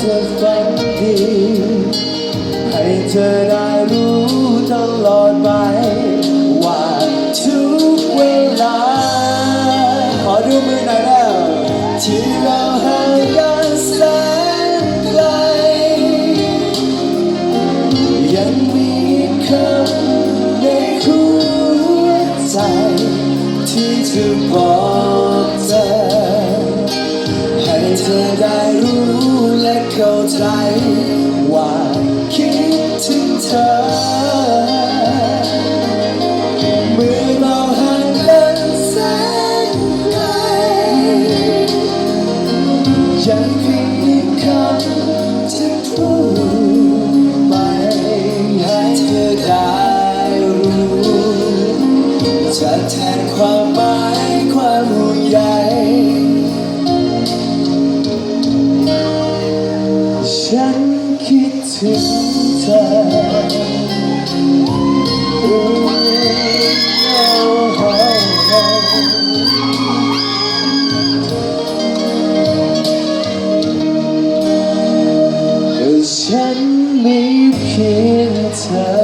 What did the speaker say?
ธอฝันดี ให้เธอได้รู้ตลอดไป ว่าทุกเวลา ขอดูมือหน่อยแล้วที่เราห่างกันแสนไกล ยังมีคำในหัวใจ ที่จะบอกเธอ ให้เธอได้รู้ เข้าใจว่าคิดถึงเธอเมื่อเราห่างแสนไกลยังมีคำที่พูดไปให้เธอได้รู้จะแทนความหมายความห่วงใย ถึงเธอรู้แล้วายไปแต่ฉันมีเพียงเธอ